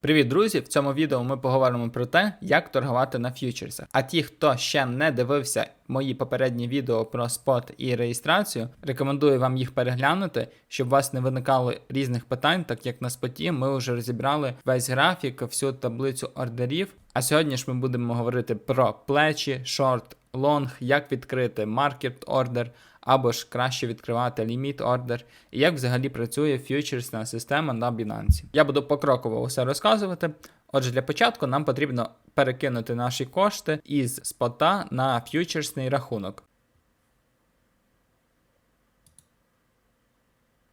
Привіт, друзі! В цьому відео ми поговоримо про те, як торгувати на ф'ючерсах. А ті, хто ще не дивився мої попередні відео про спот і реєстрацію, рекомендую вам їх переглянути, щоб у вас не виникало різних питань, так як на споті ми вже розібрали весь графік, всю таблицю ордерів. А сьогодні ж ми будемо говорити про плечі, шорт, лонг, як відкрити маркет ордер, або ж краще відкривати ліміт ордер, і як взагалі працює фьючерсна система на Binance. Я буду покроково усе розказувати. Отже, для початку нам потрібно перекинути наші кошти із спота на фьючерсний рахунок.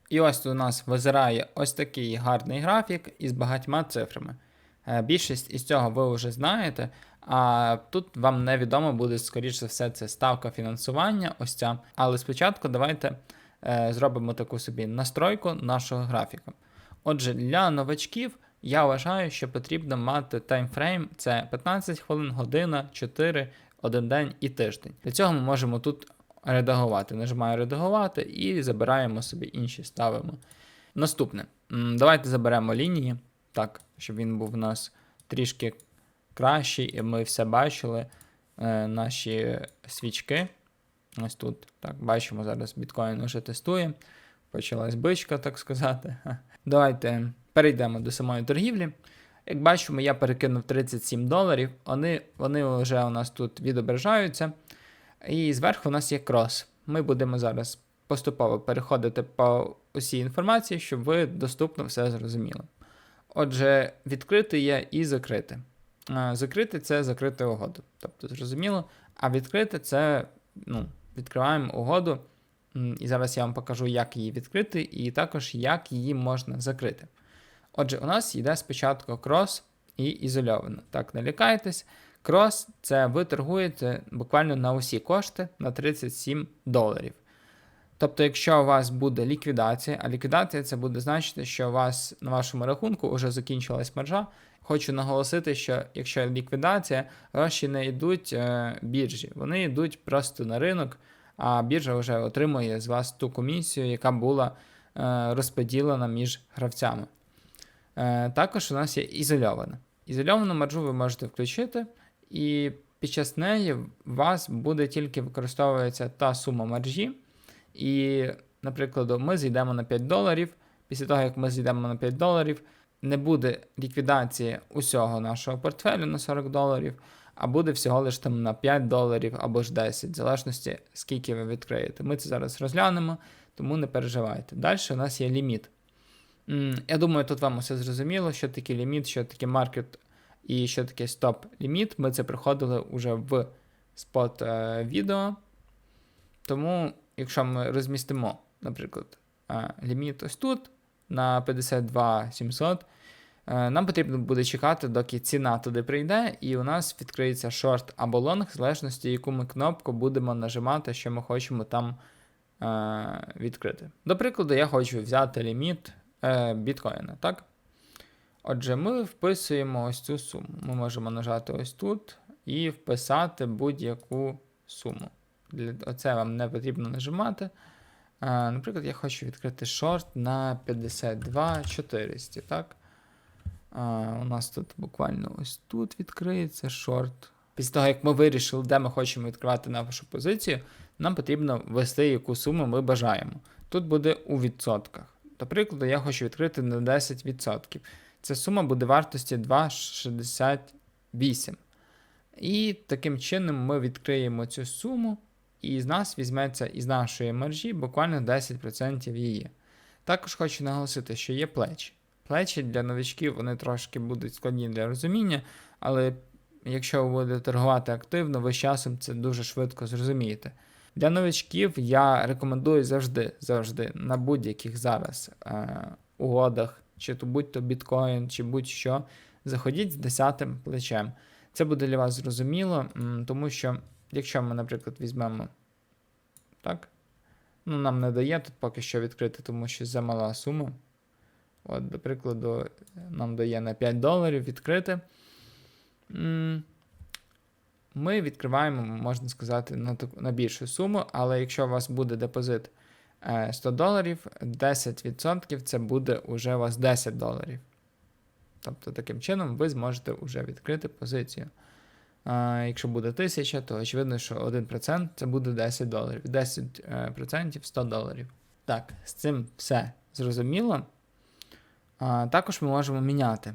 І ось у нас визирає ось такий гарний графік із багатьма цифрами. Е, Більшість із цього ви вже знаєте, а тут вам невідомо буде, скоріш за все, це ставка фінансування, ось ця. Але спочатку давайте е, зробимо таку собі настройку нашого графіка. Отже, для новачків я вважаю, що потрібно мати таймфрейм це 15 хвилин, година, 4, 1 день і тиждень. Для цього ми можемо тут редагувати. Нажимаю редагувати і забираємо собі інші ставимо. Наступне. Давайте заберемо лінії, так, щоб він був у нас трішки кращий, і ми все бачили. Е, наші свічки. Ось тут. Так, бачимо, зараз біткоін вже тестує. Почалась бичка, так сказати. Давайте перейдемо до самої торгівлі. Як бачимо, я перекинув 37 доларів. Вони, вони вже у нас тут відображаються. І зверху у нас є крос. Ми будемо зараз поступово переходити по усій інформації, щоб ви доступно все зрозуміли. Отже, відкрити є і закрити. Е, Закрити це закрити угоду. Тобто, зрозуміло. А відкрити це ну, відкриваємо угоду. І зараз я вам покажу, як її відкрити, і також як її можна закрити. Отже, у нас йде спочатку крос і ізольовано. Так, не лякайтесь. Крос це ви торгуєте буквально на усі кошти на 37 доларів. Тобто, якщо у вас буде ліквідація, а ліквідація це буде значити, що у вас на вашому рахунку вже закінчилась маржа. Хочу наголосити, що якщо ліквідація, гроші не йдуть е, біржі, вони йдуть просто на ринок, а біржа вже отримує з вас ту комісію, яка була е, розподілена між гравцями. Е, також у нас є ізольована. Ізольовану маржу ви можете включити, і під час неї у вас буде тільки використовується та сума маржі. І, наприклад, ми зійдемо на 5 доларів. Після того, як ми зійдемо на 5 доларів, не буде ліквідації усього нашого портфелю на 40 доларів, а буде всього лише там на 5 доларів або ж 10, в залежності, скільки ви відкриєте. Ми це зараз розглянемо, тому не переживайте. Далі у нас є ліміт. Я думаю, тут вам усе зрозуміло, що таке ліміт, що таке маркет і що таке стоп-ліміт. Ми це проходили вже в спот е, відео. Тому, якщо ми розмістимо, наприклад, е, ліміт ось тут на 52 700, е, нам потрібно буде чекати, доки ціна туди прийде, і у нас відкриється шорт або лонг, в залежності, яку ми кнопку будемо нажимати, що ми хочемо там е, відкрити. До прикладу, я хочу взяти ліміт е, біткоїна, так? Отже, ми вписуємо ось цю суму. Ми можемо нажати ось тут і вписати будь-яку суму. Оце вам не потрібно нажимати. А, наприклад, я хочу відкрити шорт на 52 400, так? А, у нас тут буквально ось тут відкриється шорт. Після того, як ми вирішили, де ми хочемо відкривати нашу позицію, нам потрібно ввести, яку суму ми бажаємо. Тут буде у відсотках. До прикладу, я хочу відкрити на 10%. Ця сума буде вартості 2,68. І таким чином ми відкриємо цю суму, і з нас візьметься із нашої мережі буквально 10% її. Також хочу наголосити, що є плечі. Плечі для новичків вони трошки будуть складні для розуміння, але якщо ви будете торгувати активно, ви з часом це дуже швидко зрозумієте. Для новичків я рекомендую завжди, завжди на будь-яких зараз е, угодах, чи то будь-то біткоін, чи будь-що, заходіть з 10 плечем. Це буде для вас зрозуміло, тому що якщо ми, наприклад, візьмемо так, ну нам не дає тут поки що відкрити, тому що замала сума. От, до прикладу, нам дає на 5 доларів відкрити. Ми відкриваємо, можна сказати, на, таку, на більшу суму, але якщо у вас буде депозит е, 100 доларів, 10% це буде уже у вас 10 доларів. Тобто таким чином ви зможете вже відкрити позицію. Якщо буде 1000, то очевидно, що 1% це буде 10 доларів. 10% 100 доларів. Так, з цим все зрозуміло. Також ми можемо міняти,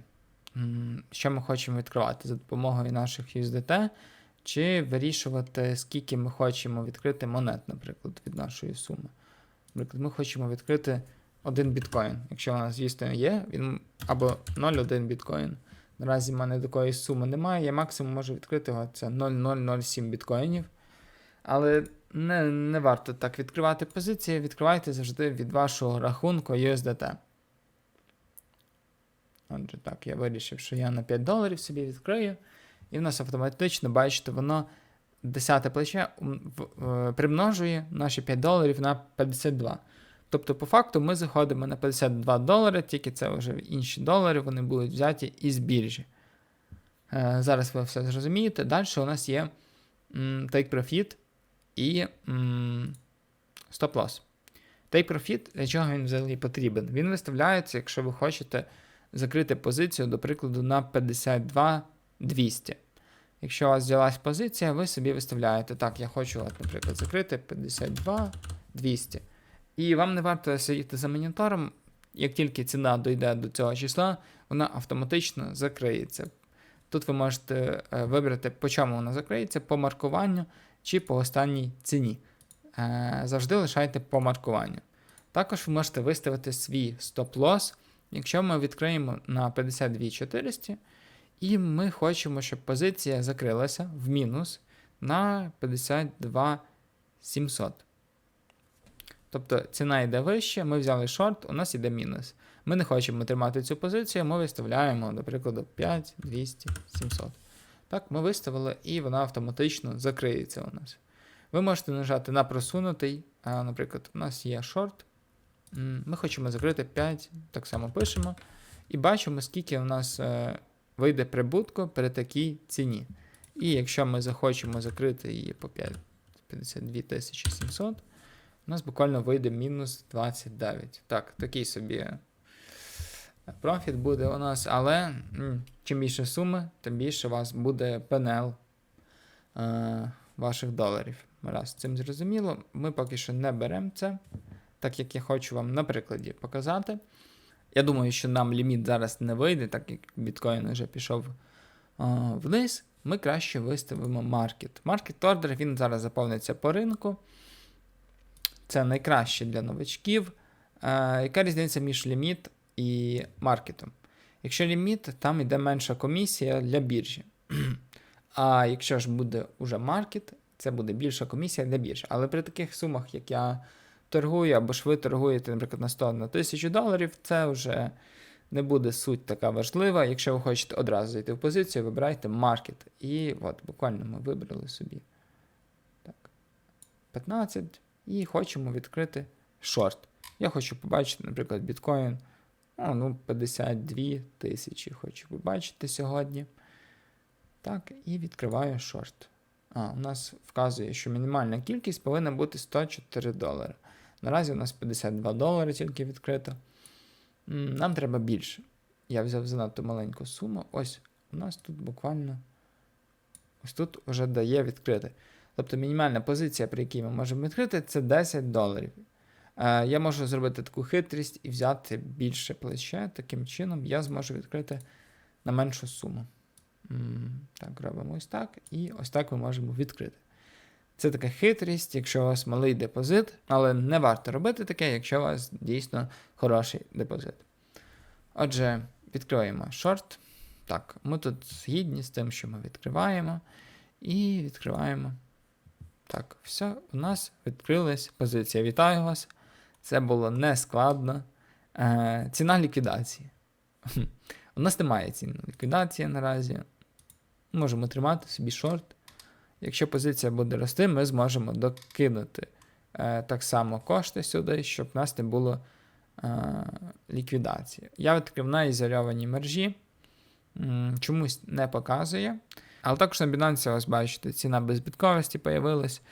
що ми хочемо відкривати за допомогою наших USDT, чи вирішувати, скільки ми хочемо відкрити монет, наприклад, від нашої суми. Наприклад, ми хочемо відкрити один біткоін. Якщо у нас, звісно, є, він або 0,1 біткоін. Наразі в мене такої суми немає. Я максимум можу відкрити його, це 0,007 біткоїнів. Але не, не варто так відкривати позиції. Відкривайте завжди від вашого рахунку USDT. Отже, так, я вирішив, що я на 5 доларів собі відкрию. І в нас автоматично, бачите, воно 10 плече е, примножує наші 5 доларів на 52. Тобто, по факту, ми заходимо на 52 долари, тільки це вже інші долари, вони будуть взяті із біржі. Е, зараз ви все зрозумієте. Далі у нас є Take Profit і Stop Loss. Take Profit, для чого він взагалі потрібен? Він виставляється, якщо ви хочете закрити позицію, до прикладу, на 52 200. Якщо у вас взялась позиція, ви собі виставляєте, так, я хочу, наприклад, закрити 52 200. І вам не варто сидіти за монітором, як тільки ціна дійде до цього числа, вона автоматично закриється. Тут ви можете е, вибрати, по чому вона закриється, по маркуванню чи по останній ціні. Е, Завжди лишайте по маркуванню. Також ви можете виставити свій стоп-лосс, якщо ми відкриємо на 52 400, і ми хочемо, щоб позиція закрилася в мінус на 52 700. Тобто ціна йде вище, ми взяли шорт, у нас йде мінус. Ми не хочемо тримати цю позицію, ми виставляємо, до прикладу, 5, 200, 700. Так, ми виставили, і вона автоматично закриється у нас. Ви можете нажати на просунутий, а, наприклад, у нас є шорт. Ми хочемо закрити 5, так само пишемо. І бачимо, скільки у нас е, вийде прибутку при такій ціні. І якщо ми захочемо закрити її по 5, 52 700, у нас буквально вийде мінус 29. Так, такий собі е, профіт буде у нас, але чим більше суми, тим більше у вас буде пенел е, ваших доларів. Раз, цим зрозуміло. Ми поки що не беремо це, так як я хочу вам на прикладі показати. Я думаю, що нам ліміт зараз не вийде, так як біткоін вже пішов е, вниз. Ми краще виставимо маркет. Маркет ордер він зараз заповниться по ринку. Це найкраще для новачків. Е, яка різниця між ліміт і маркетом? Якщо ліміт, там йде менша комісія для біржі. А якщо ж буде уже маркет, це буде більша комісія для біржі. Але при таких сумах, як я торгую, або ж ви торгуєте, наприклад, на 100 на 1000 доларів, це вже не буде суть така важлива. Якщо ви хочете одразу зайти в позицію, вибирайте маркет. І от буквально ми вибрали собі так, 15 і хочемо відкрити шорт. Я хочу побачити, наприклад, біткоін. Ну, 52 тисячі хочу побачити сьогодні. Так, і відкриваю шорт. А, у нас вказує, що мінімальна кількість повинна бути 104 долари. Наразі у нас 52 долари тільки відкрито. Нам треба більше. Я взяв занадто маленьку суму. Ось у нас тут буквально. Ось тут вже дає відкрити. Тобто мінімальна позиція, при якій ми можемо відкрити, це 10 доларів. Е, я можу зробити таку хитрість і взяти більше плече. Таким чином я зможу відкрити на меншу суму. Так, робимо ось так. І ось так ми можемо відкрити. Це така хитрість, якщо у вас малий депозит, але не варто робити таке, якщо у вас дійсно хороший депозит. Отже, відкриємо шорт. Так, ми тут згідні з тим, що ми відкриваємо. І відкриваємо. Так, все, у нас відкрилась позиція. Вітаю вас. Це було не складно. Е, ціна ліквідації. У нас немає ціни ліквідації наразі. Можемо тримати собі шорт. Якщо позиція буде рости, ми зможемо докинути е, так само кошти сюди, щоб в нас не було е, ліквідації. Я відкрив на ізольованій мержі. Чомусь не показує. Але також на Binance, ось бачите, ціна безбітковості появилась.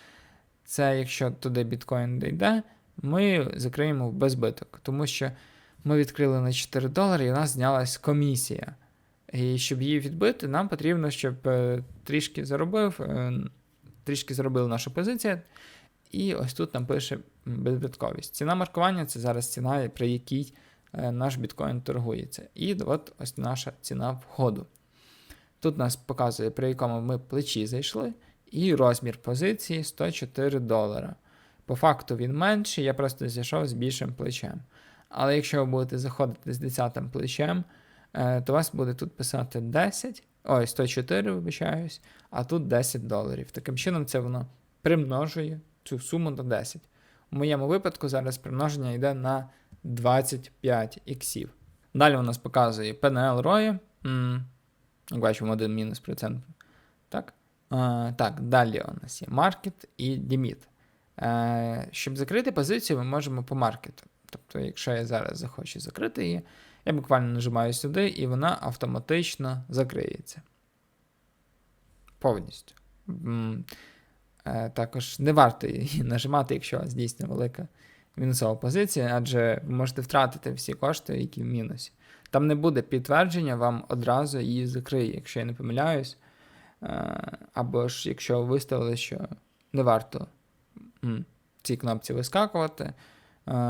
Це якщо туди біткоін дійде, ми закриємо в безбиток, тому що ми відкрили на 4 долари і у нас знялась комісія. І щоб її відбити, нам потрібно, щоб е, трішки заробив, е, трішки заробила наша позиція. І ось тут нам пише безбитковість. Ціна маркування це зараз ціна, при якій е, наш біткоін торгується. І от ось наша ціна входу. Тут нас показує, при якому ми плечі зайшли, і розмір позиції 104 долара. По факту він менший, я просто зайшов з більшим плечем. Але якщо ви будете заходити з 10 плечем, е, то у вас буде тут писати 10, ой, 104, вибачаюсь, а тут 10 доларів. Таким чином, це воно примножує цю суму до 10. У моєму випадку зараз примноження йде на 25 іксів. Далі у нас показує PNL ROI. Бачимо, один мінус процент. Так. А, так, далі у нас є маркет і ліміт. Е, щоб закрити позицію, ми можемо по маркету. Тобто, якщо я зараз захочу закрити її, я буквально нажимаю сюди, і вона автоматично закриється. Повністю. Е, Також не варто її нажимати, якщо у вас дійсно велика мінусова позиція, адже ви можете втратити всі кошти, які в мінусі. Там не буде підтвердження, вам одразу її закриє, якщо я не помиляюсь. Е, Або ж якщо виставили, що не варто цій кнопці вискакувати, е,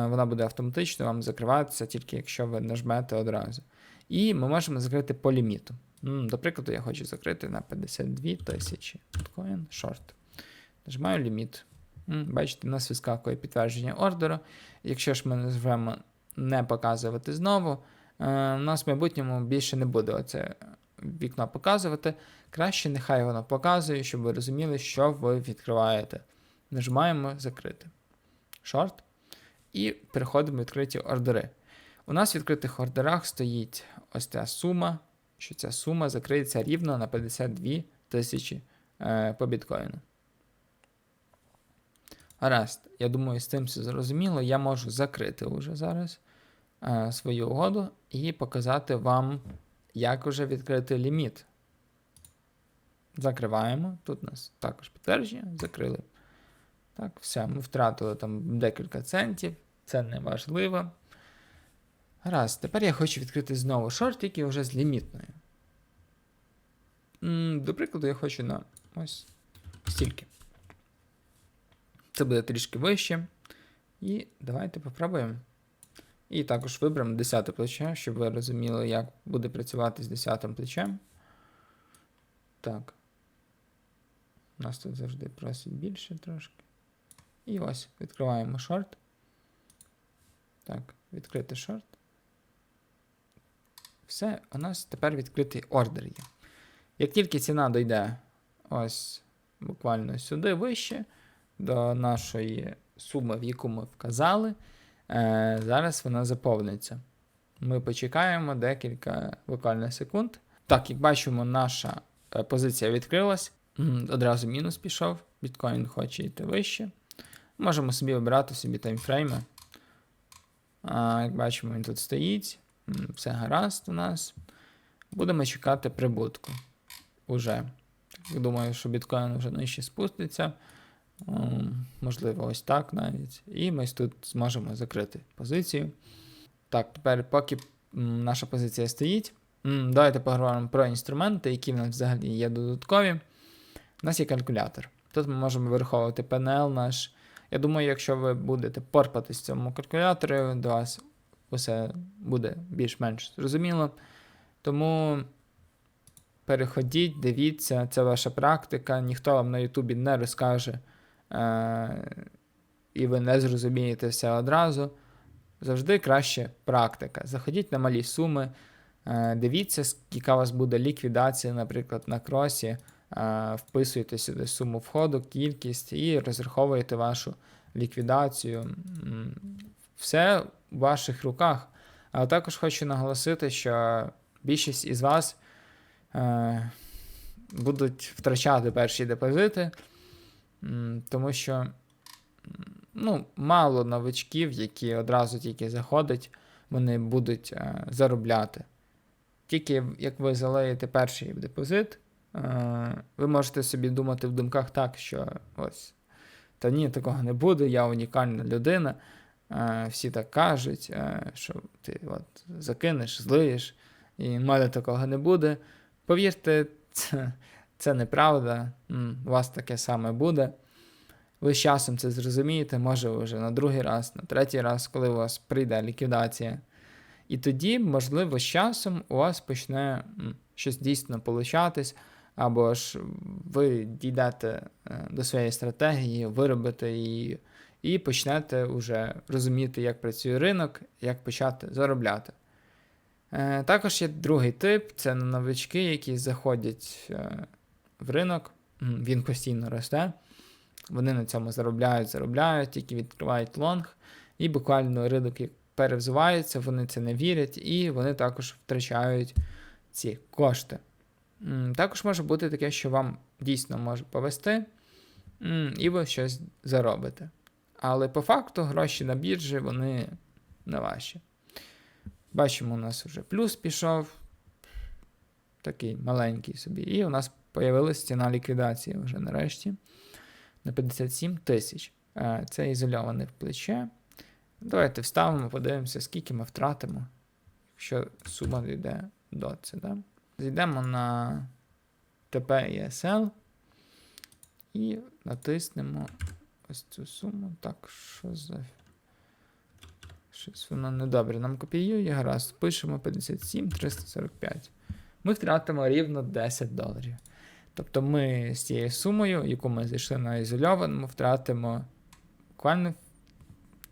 вона буде автоматично вам закриватися, тільки якщо ви нажмете одразу. І ми можемо закрити по ліміту. До прикладу, я хочу закрити на 52 тисячі біткоін шорт. Нажимаю ліміт. Бачите, у нас вискакує підтвердження ордеру. Якщо ж ми нажмемо не показувати знову, е, у нас в майбутньому більше не буде оце вікно показувати. Краще нехай воно показує, щоб ви розуміли, що ви відкриваєте. Нажимаємо закрити. Шорт. І переходимо в відкриті ордери. У нас в відкритих ордерах стоїть ось ця сума, що ця сума закриється рівно на 52 тисячі е, по біткоїну. Гаразд, я думаю, з цим все зрозуміло. Я можу закрити вже зараз е, свою угоду і показати вам, як вже відкрити ліміт. Закриваємо. Тут у нас також підтвердження, закрили. Так, все, ми втратили там декілька центів, це не важливо. Гаразд, тепер я хочу відкрити знову шорт, який вже з лімітною. До прикладу, я хочу на ось стільки. Це буде трішки вище. І давайте попробуємо. І також виберемо 10 плече, щоб ви розуміли, як буде працювати з 10 плечем. Так. У нас тут завжди просить більше трошки. І ось відкриваємо шорт. Так, відкрити шорт. Все, у нас тепер відкритий ордер є. Як тільки ціна дойде ось буквально сюди вище, до нашої суми, в яку ми вказали, е, зараз вона заповниться. Ми почекаємо декілька буквально секунд. Так, як бачимо, наша е, позиція відкрилась. Одразу мінус пішов. Біткоін хоче йти вище. Можемо собі обирати собі таймфрейми. А, Як бачимо, він тут стоїть. Все гаразд у нас. Будемо чекати прибутку. Уже. Думаю, що біткоін вже нижче спуститься. М, Можливо, ось так навіть. І ми тут зможемо закрити позицію. Так, тепер, поки наша позиція стоїть, давайте поговоримо про інструменти, які в нас взагалі є додаткові. У нас є калькулятор. Тут ми можемо вираховувати PNL наш. Я думаю, якщо ви будете порпатись в цьому калькуляторі, до вас усе буде більш-менш зрозуміло. Тому переходіть, дивіться, це ваша практика, ніхто вам на Ютубі не розкаже, і ви не зрозумієте все одразу. Завжди краще практика. Заходіть на малі суми, е- дивіться, яка у вас буде ліквідація, наприклад, на кросі. Е, Вписуєте сюди суму входу, кількість і розраховуєте вашу ліквідацію. Все в ваших руках. Але також хочу наголосити, що більшість із вас е, будуть втрачати перші депозити, тому що ну, мало новичків, які одразу тільки заходять, вони будуть е, заробляти. Тільки як ви залеєте перший депозит, е, ви можете собі думати в думках так, що ось. Та ні, такого не буде, я унікальна людина. Е, всі так кажуть, що ти от закинеш, злиєш, і в мене такого не буде. Повірте, це, це неправда. У вас таке саме буде. Ви з часом це зрозумієте, може вже на другий раз, на третій раз, коли у вас прийде ліквідація. І тоді, можливо, з часом у вас почне щось дійсно получатись, або ж ви дійдете е, до своєї стратегії, виробите її і почнете вже розуміти, як працює ринок, як почати заробляти. Е, Також є другий тип це новички, які заходять е, в ринок, він постійно росте. Вони на цьому заробляють, заробляють, тільки відкривають лонг, і буквально ринок перевзувається, вони це не вірять, і вони також втрачають ці кошти. Також може бути таке, що вам дійсно може повести, і ви щось заробите. Але по факту гроші на біржі вони не ваші. Бачимо, у нас вже плюс пішов. Такий маленький собі. І у нас появилася ціна ліквідації вже нарешті на 57 тисяч. Е, Це ізольоване плече. Давайте вставимо, подивимося, скільки ми втратимо, якщо сума дійде до це. Да? Зайдемо на ТП і і натиснемо ось цю суму. Так, що за. Щось воно недобре нам копіює. Гаразд, пишемо 57 345. Ми втратимо рівно 10 доларів. Тобто ми з цією сумою, яку ми зайшли на ізольованому, втратимо буквально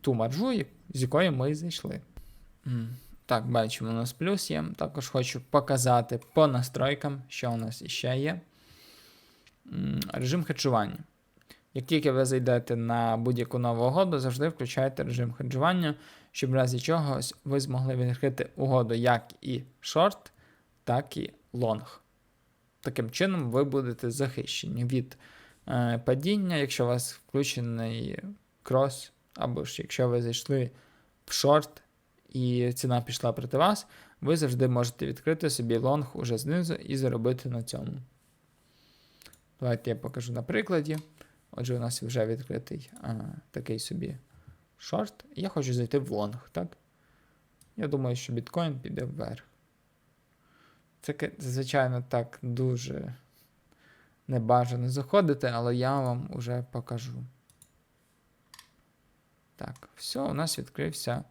ту маржу, з якої ми зайшли. Так, бачимо, у нас плюс є. Також хочу показати по настройкам, що у нас іще є. Режим хеджування. Як тільки ви зайдете на будь-яку нову угоду, завжди включайте режим хеджування, щоб в разі чогось ви змогли відкрити угоду як і шорт, так і лонг. Таким чином, ви будете захищені від е, падіння, якщо у вас включений крос, або ж якщо ви зайшли в шорт і ціна пішла проти вас, ви завжди можете відкрити собі лонг уже знизу і заробити на цьому. Давайте я покажу на прикладі. Отже, у нас вже відкритий а, такий собі шорт. Я хочу зайти в лонг, так? Я думаю, що біткоін піде вверх. Це, звичайно, так дуже небажано заходити, але я вам уже покажу. Так, все, у нас відкрився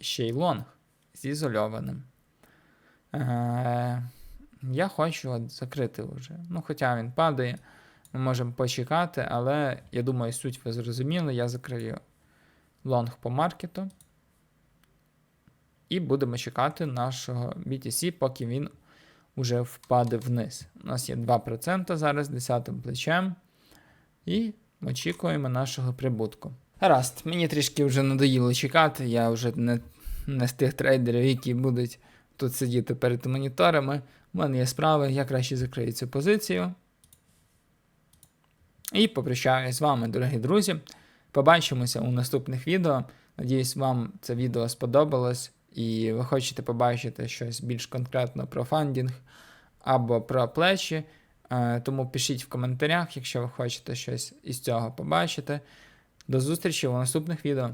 ще й лонг з ізольованим. Е, я хочу от закрити вже. Ну, хоча він падає, ми можемо почекати, але я думаю, суть ви зрозуміли. Я закрию лонг по маркету. І будемо чекати нашого BTC, поки він уже впаде вниз. У нас є 2% зараз 10 плечем. І очікуємо нашого прибутку. Гаразд, мені трішки вже надоїло чекати. Я вже не, не з тих трейдерів, які будуть тут сидіти перед моніторами. У мене є справи, я краще закрию цю позицію. І попрощаюсь з вами, дорогі друзі. Побачимося у наступних відео. Надіюсь, вам це відео сподобалось і ви хочете побачити щось більш конкретно про фандінг або про плечі. Е, Тому пишіть в коментарях, якщо ви хочете щось із цього побачити. До зустрічі у наступних відео.